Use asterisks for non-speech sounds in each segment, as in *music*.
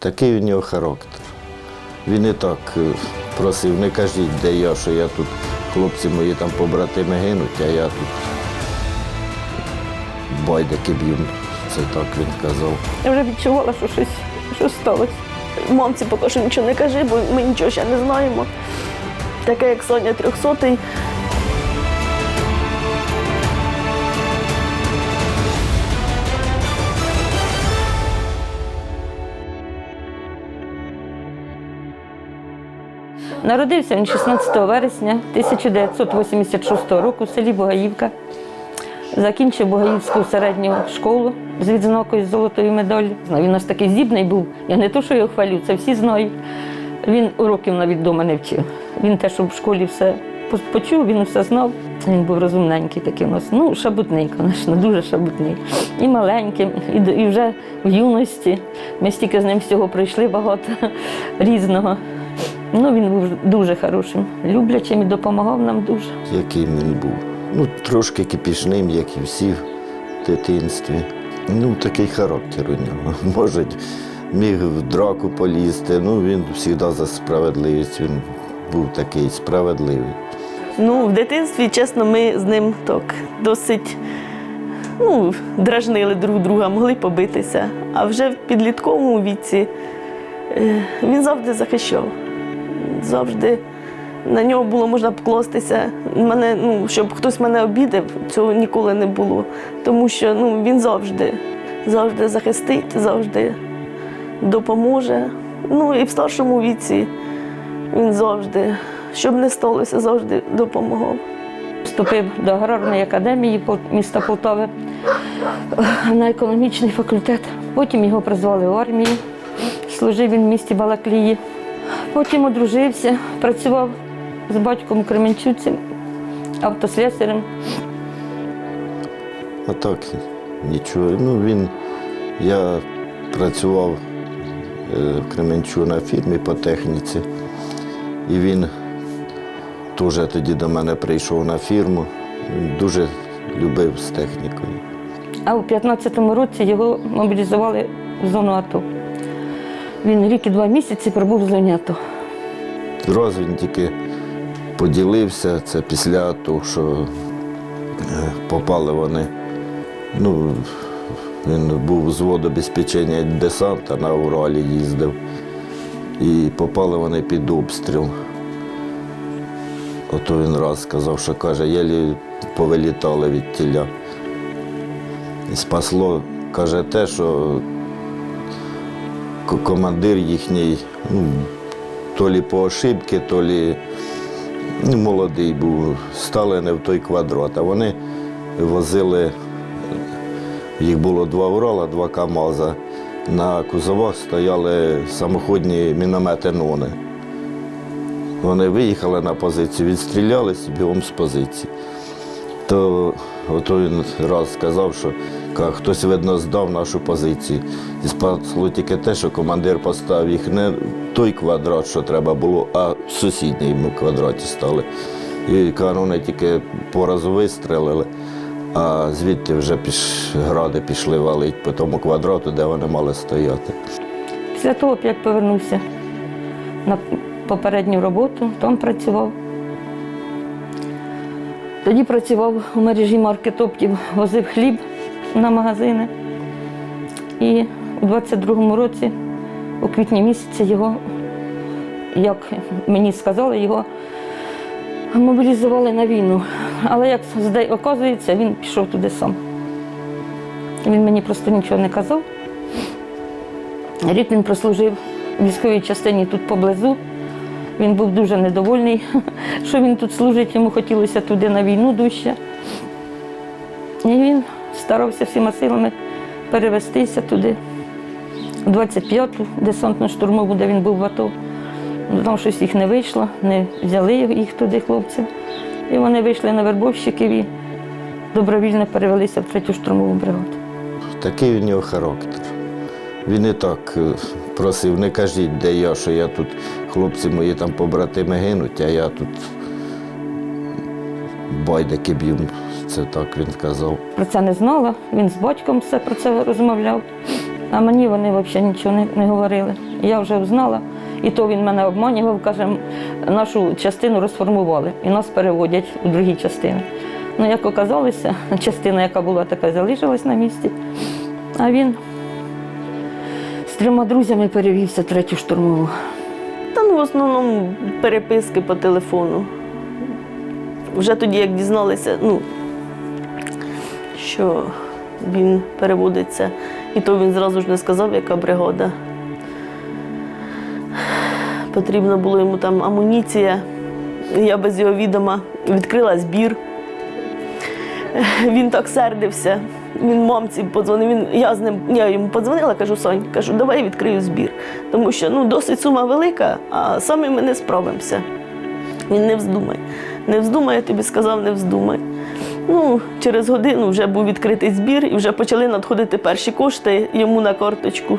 Такий у нього характер. Він і так е, просив, не кажіть, де я, що я тут, хлопці мої там побратими гинуть, а я тут байдики б'ю. Це так він казав. Я вже відчувала, що щось, щось сталося. Мамці поки що нічого не кажи, бо ми нічого ще не знаємо. Таке, як Соня трьохсотий. Народився він 16 вересня 1986 року в селі Бугаївка. Закінчив Бугаївську середню школу з відзнакою з золотою медаллю. Він нас такий здібний був. Я не то, що його хвалю, це всі знають. Він уроків навіть вдома не вчив. Він те, що в школі все почув, він все знав. Він був розумненький такий у нас. Ну, шабутний, звісно, дуже шабутний. І маленький, і вже в юності. Ми стільки з ним всього пройшли багато *laughs* різного. Ну, він був дуже хорошим, люблячим і допомагав нам дуже. яким він був. Ну, трошки кипішним, як і всі в дитинстві. Ну, такий характер у нього. *laughs* Може, міг в драку полізти. Ну, він завжди за справедливість. Він був такий справедливий. Ну, в дитинстві, чесно, ми з ним так досить ну, дражнили друг друга, могли побитися. А вже в підлітковому віці е, він завжди захищав. Завжди на нього було можна покластися. Мене, ну, щоб хтось мене обідав, цього ніколи не було. Тому що ну, він завжди, завжди захистить, завжди допоможе. Ну і в старшому віці він завжди, щоб не сталося, завжди допомагав. Вступив до аграрної академії міста Полтави е, на економічний факультет. Потім його призвали в армію. Служив він в місті Балаклії. Потім одружився, працював з батьком у Кременчуці, автослесарем. А так нічого. Ну, він, я працював е, в Кременчу на фірмі по техніці, і він теж тоді до мене прийшов на фірму. Він дуже любив з технікою. А у 15-му році його мобілізували в зону АТО. Він рік і два місяці пробув зоні Раз він тільки поділився, це після того, що е, попали вони. Ну, він був з водобезпечення десанта на Уралі їздив. І попали вони під обстріл. Ото він раз сказав, що каже, єлі повилітали від тіля. І спасло, каже, те, що командир їхній, ну, то лі по ошибки, то лі ну, молодий був, стали не в той квадрат. А вони возили, їх було два Урала, два КАМАЗа. На кузовах стояли самоходні міномети нони. Вони виїхали на позицію, відстрілялись бігом з позиції. То ото він раз сказав, що хтось, видно, здав нашу позицію. І спасло тільки те, що командир поставив їх не той квадрат, що треба було, а в сусідньому квадраті стали. І кажу, вони тільки по разу вистрелили, а звідти вже піш... гради пішли валити по тому квадрату, де вони мали стояти. Після того, як повернувся на попередню роботу, там працював. Тоді працював у мережі маркетоптів, возив хліб на магазини. І у 22-му році, у квітні місяці, його, як мені сказали, його мобілізували на війну. Але як оказується, він пішов туди сам. Він мені просто нічого не казав. Рік він прослужив в військовій частині тут поблизу. Він був дуже недовольний, *laughs* що він тут служить, йому хотілося туди на війну дужче. І він старався всіма силами перевестися туди, у 25-ту десантну штурмову, де він був в АТО. Ну, Там щось їх не вийшло, не взяли їх туди, хлопців. І вони вийшли на вербовщиків і добровільно перевелися в третю штурмову бригаду. Такий у нього характер. Він і так е, просив, не кажіть, де я, що я тут, хлопці мої там побратими гинуть, а я тут байдики б'ю. Це так він казав. Про це не знала. Він з батьком все про це розмовляв. А мені вони взагалі нічого не, не говорили. Я вже знала, і то він мене обманював, каже, нашу частину розформували і нас переводять у другі частини. Ну, як оказалося, *laughs* частина, яка була така, залишилась на місці, а він з трьома друзями перевівся третю штурмову. В основному переписки по телефону. Вже тоді, як дізналися, ну, що він переводиться, і то він зразу ж не сказав, яка бригада. Потрібно було йому там амуніція. Я без його відома відкрила збір. Він так сердився. Він мамці подзвонив. Він, я з ним я йому подзвонила, кажу, Сонь, кажу, давай я відкрию збір. Тому що ну, досить сума велика, а самі ми не справимося. Він не вздумай. Не вздумай, я тобі сказав, не вздумай. Ну, через годину вже був відкритий збір і вже почали надходити перші кошти йому на карточку.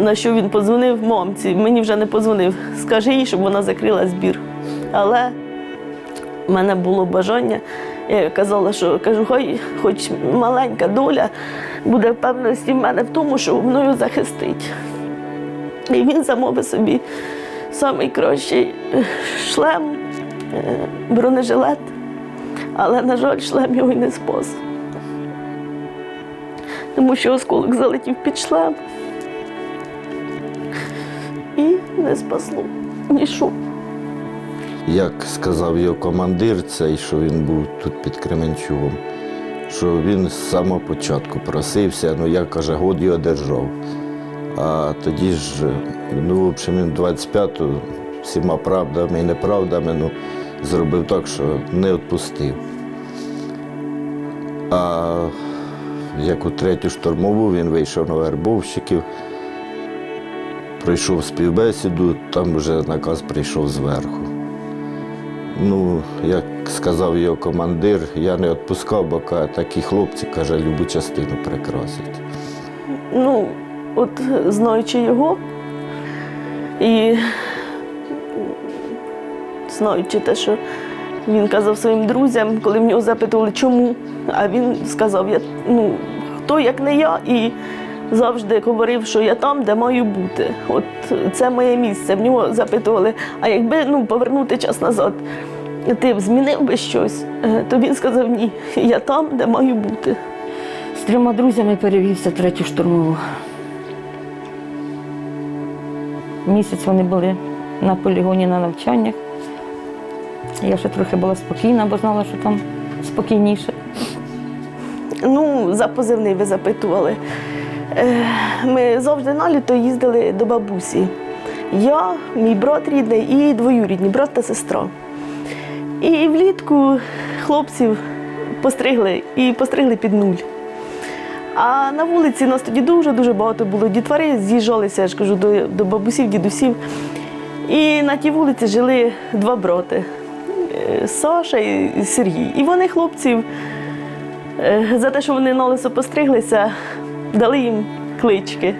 На що він подзвонив мамці, мені вже не подзвонив. Скажи їй, щоб вона закрила збір. Але в мене було бажання. Я казала, що кажу, хай хоч маленька доля буде впевненості в мене в тому, що мною захистить. І він замовив собі найкращий шлем, е, бронежилет, але, на жаль, шлем його й не спас. Тому що осколок залетів під шлем і не спасло нічого. Як сказав його командир, цей, що він був тут під Кременчугом, що він з самого початку просився, ну я каже, год його держав. А тоді ж, ну, в общем, він 25-ту всіма правдами і неправдами ну, зробив так, що не відпустив. А як у третю штурмову він вийшов на вербовщиків, пройшов співбесіду, там вже наказ прийшов зверху. Ну, як сказав його командир, я не відпускав, бо такі хлопці, каже, любу частину прикрасять. ну, от знаючи його і знаючи те, що він казав своїм друзям, коли в нього запитували, чому, а він сказав, я, ну, хто як не я, і завжди говорив, що я там, де маю бути. От це моє місце. В нього запитували, а якби ну, повернути час назад, ти б змінив би щось, Е, то він сказав, ні, я там, де маю бути. З трьома друзями перевівся третю штурмову. Місяць вони були на полігоні на навчаннях. Я ще трохи була спокійна, бо знала, що там спокійніше. Ну, за позивний ви запитували. Е, Ми завжди на літо їздили до бабусі. Я, мій брат рідний і двоюрідні, брат та сестра. І влітку хлопців постригли і постригли під нуль. А на вулиці нас тоді дуже-дуже багато було дітвори, з'їжджалися, я ж кажу, до, до бабусів, дідусів. І на тій вулиці жили два брати е, Саша і Сергій. І вони хлопців Е, За те, що вони на лисо постриглися, дали їм клички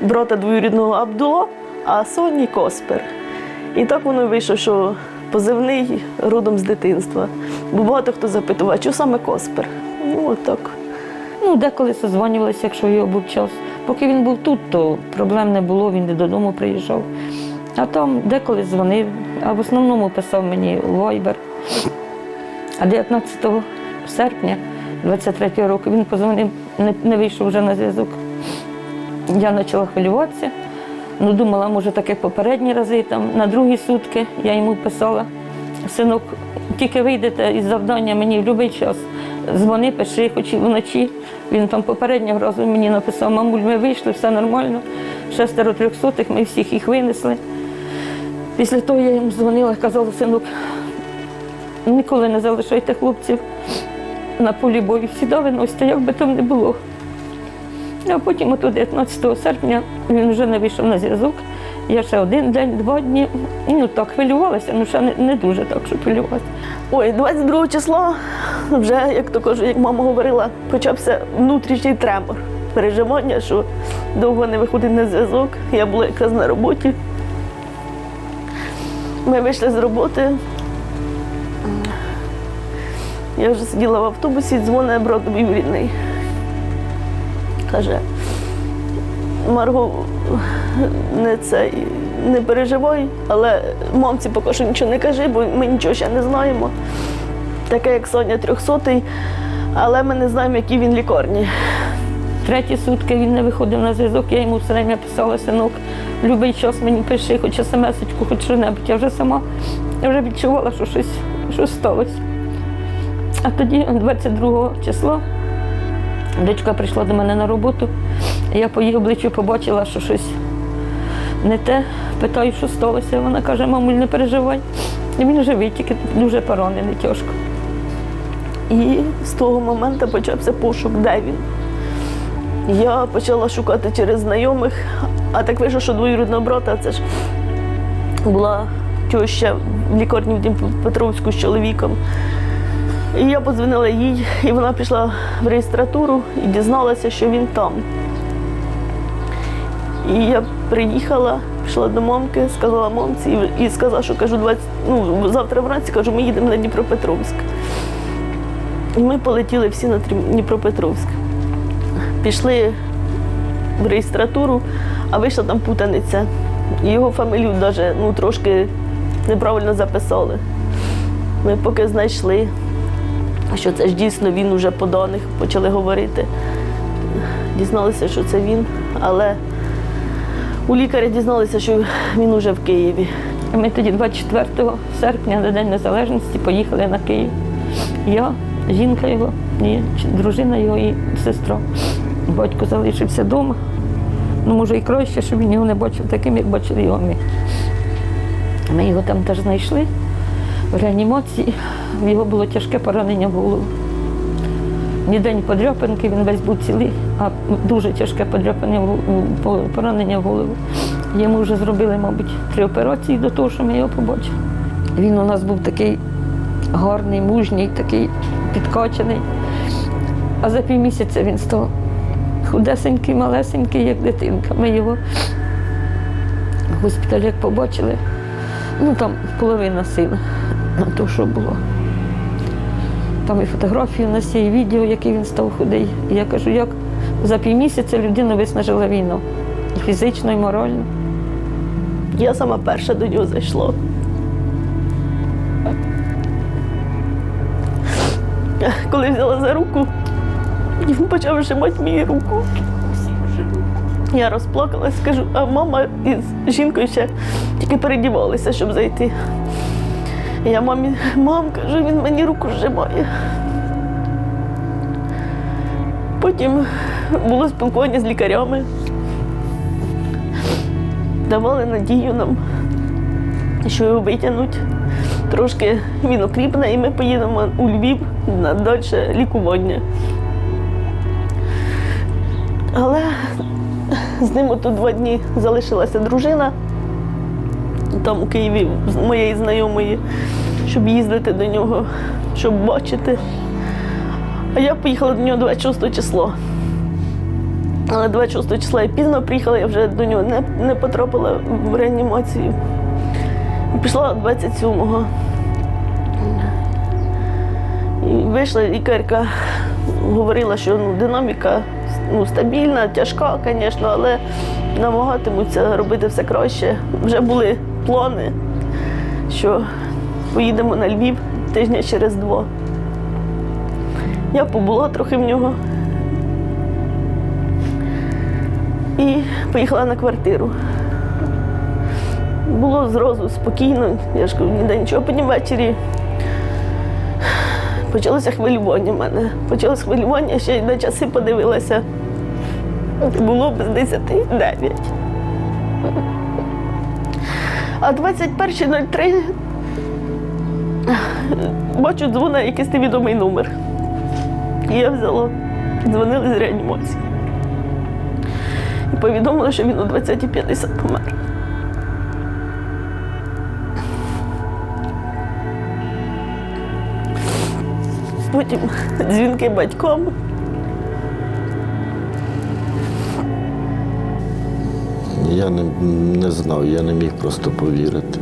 брата двоюрідного Абдула, а Соні Коспер. І так воно вийшло, що позивний родом з дитинства. Бо багато хто запитував, а чого саме Коспер? Ну, отак. Ну, деколи созванювалися, якщо його був час. Поки він був тут, то проблем не було, він не додому приїжджав. А там деколи дзвонив, а в основному писав мені Viber. А 19 серпня 23 року він позвонив, не, не вийшов вже на зв'язок. Я почала хвилюватися. Ну, думала, може, так як попередні рази, там, на другі сутки я йому писала. Синок, тільки вийдете із завдання мені в будь-який час. Дзвони, пиши, хоч і вночі. Він там попереднього разу мені написав, мамуль, ми вийшли, все нормально. Шестеро трьохсотих, ми всіх їх винесли. Після того я їм дзвонила, казала, синок, ніколи не залишайте хлопців на полі бою. Всіда виносите, як би там не було. А потім, от 19 серпня, він вже не вийшов на зв'язок. Я ще один день, два дні. Ну так хвилювалася, ну ще не, не дуже так, що хвилювалася. Ой, 22 числа вже, як то кажу, як мама говорила, почався внутрішній тремор. Переживання, що довго не виходить на зв'язок. Я була якраз на роботі. Ми вийшли з роботи. Я вже сиділа в автобусі, дзвонить брат мій рідний. Каже, Марго, не це, не переживай, але мамці поки що нічого не кажи, бо ми нічого ще не знаємо. Таке, як Соня 300 але ми не знаємо, які він лікарні. Треті сутки він не виходив на зв'язок, я йому все время писала, синок, любий час мені пиши, хоч смс-очку, хоч що-небудь. Я вже сама я вже відчувала, що щось, щось сталося. А тоді, 22 числа, дочка прийшла до мене на роботу, я по її обличчю побачила, що щось не те. Питаю, що сталося. Вона каже, мамуль, не переживай. І Він живий, тільки дуже поранений тяжко. І з того моменту почався пошук, де він. Я почала шукати через знайомих, а так вийшло, що двоюрідного брата це ж була теща в лікарні в Дніпропетровську з чоловіком. І я подзвонила їй, і вона пішла в реєстратуру і дізналася, що він там. І я приїхала, пішла до мамки, сказала мамці і, сказала, що кажу, 20, ну, завтра вранці кажу, ми їдемо на Дніпропетровськ. І ми полетіли всі на Дніпропетровськ. Пішли в реєстратуру, а вийшла там путаниця. Його фамілію навіть ну, трошки неправильно записали. Ми поки знайшли, що це ж дійсно він уже по даних почали говорити. Дізналися, що це він, але у лікаря дізналися, що він уже в Києві. Ми тоді 24 серпня на День Незалежності поїхали на Київ. Я, жінка його, і дружина його і сестра. Батько залишився вдома. Ну, може, і краще, щоб він його не бачив таким, як бачили його ми. Ми його там теж знайшли в реанімації. В його було тяжке поранення в голову. Ні день подряпинки, він весь був цілий, а дуже тяжке поранення в голову. Йому вже зробили, мабуть, три операції до того, що ми його побачили. Він у нас був такий гарний, мужній, такий підкачаний. А за півмісяця він став худесенький, малесенький, як дитинка. Ми його в госпіталі як побачили, ну там половина сили, то, що було. Там і фотографії у нас і відео, який він став худий. І я кажу, як за півмісяця людина виснажила війну. І фізично, і морально. Я сама перша до нього зайшла. Коли взяла за руку, він почав вжимати мені руку. Я розплакалась, кажу, а мама із жінкою ще тільки передівалися, щоб зайти. Я мамі, мам, кажу, він мені руку зжимає. Потім було спілкування з лікарями давали надію нам, що його витягнуть. Трошки він окріпне, і ми поїдемо у Львів на дальше лікування. Але з ним тут два дні залишилася дружина, там у Києві моєї знайомої, щоб їздити до нього, щоб бачити. А я поїхала до нього 26 число. Але 26 числа я пізно приїхала, я вже до нього не, не потрапила в реанімацію. Пішла 27-го. І вийшла лікарка, говорила, що ну, динаміка ну, стабільна, тяжка, звісно, але намагатимуться робити все краще. Вже були плани, що поїдемо на Львів тижня через два. Я побула трохи в нього. і поїхала на квартиру. Було зразу спокійно, я ж ніде нічого. Потім ввечері почалося хвилювання в мене. Почалося хвилювання, ще й на часи подивилася. Було без 10 9. А 21.03 бачу, дзвонить якийсь невідомий номер. І я взяла, дзвонили з реанімації і повідомили, що він о 20.50 помер. Потім дзвінки батькам. Я не, не знав, я не міг просто повірити.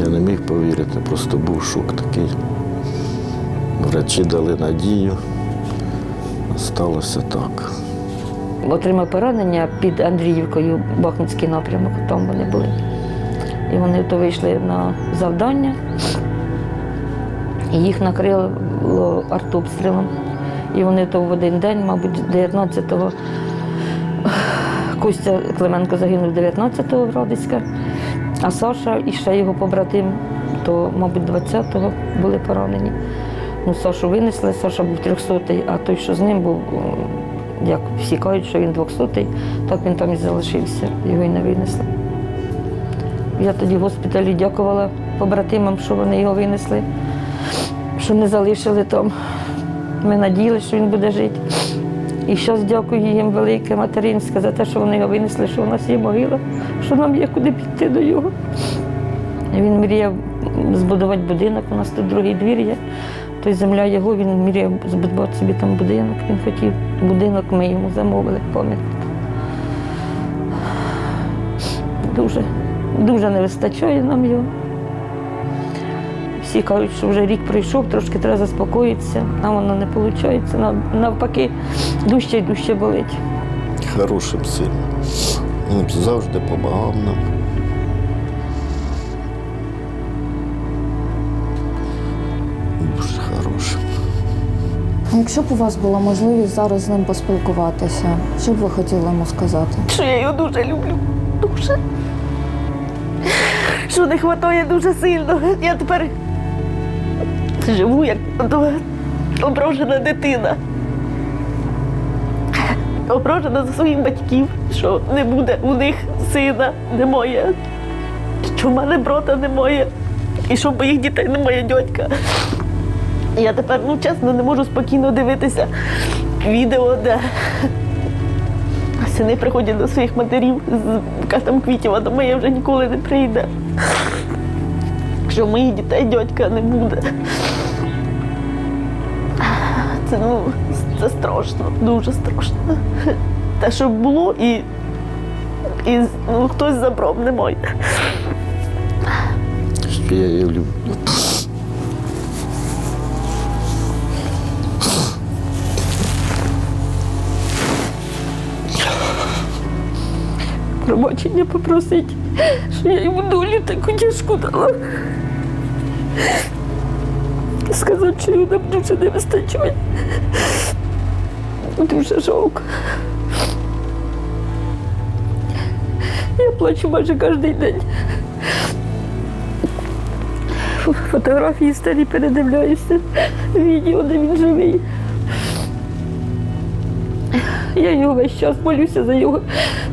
Я не міг повірити, просто був шок такий. Врачі дали надію, сталося так. Отримав поранення під Андріївкою, Бахмутський напрямок, там вони були. І вони то вийшли на завдання, і їх накрило артобстрілом. І вони то в один день, мабуть, 19-го Костя Клименко загинув 19-го в Радицька, а Саша і ще його побратим, то, мабуть, 20-го були поранені. Ну, Сашу винесли, Саша був 300-й, а той, що з ним був, як всі кажуть, що він 200-й, так він там і залишився, його і не винесли. Я тоді в госпіталі дякувала побратимам, що вони його винесли, що не залишили там. Ми надіялися, що він буде жити. І зараз дякую їм велике материнське за те, що вони його винесли, що у нас є могила, що нам є куди піти до його. Він мріяв збудувати будинок, у нас тут другий двір є. Тобто земля його, він мріяв збудувати собі там будинок. Він хотів будинок, ми йому замовили пам'ятник. Дуже, дуже не вистачає нам його. Всі кажуть, що вже рік пройшов, трошки треба заспокоїтися, а воно не виходить. Навпаки, дужче і дужче болить. Хорошим сином. Він завжди допомагав нам. Дуже хорошим. Якщо б у вас була можливість зараз з ним поспілкуватися, що б ви хотіли йому сказати? що я його дуже люблю. Дуже. Що не вистачає дуже сильно. Я тепер живу як ображена дитина. Ображена за своїх батьків, що не буде у них сина, немає, що в мене брата немає, і що в моїх дітей немає дядька. Я тепер, ну чесно, не можу спокійно дивитися відео, де Сини приходять до своїх матерів з букетом квітів, а до моєї вже ніколи не прийде. Що в моїх дітей дядька не буде. Це ну, це страшно, дуже страшно. Те, що було, і, і ну, хтось забрав, немає. Що я її люблю. пробачення попросити, що я йому долю таку тяжку дала. Сказати, що нам дуже не вистачає. Дуже жалко. Я плачу майже кожен день. Фотографії старі передивляюся, відео, де він живий. Я його весь час молюся за його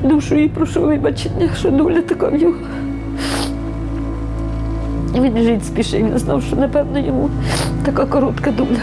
душу і прошу вибачення, що доля така в його. Він жити спішив, він знав, що напевно йому така коротка доля.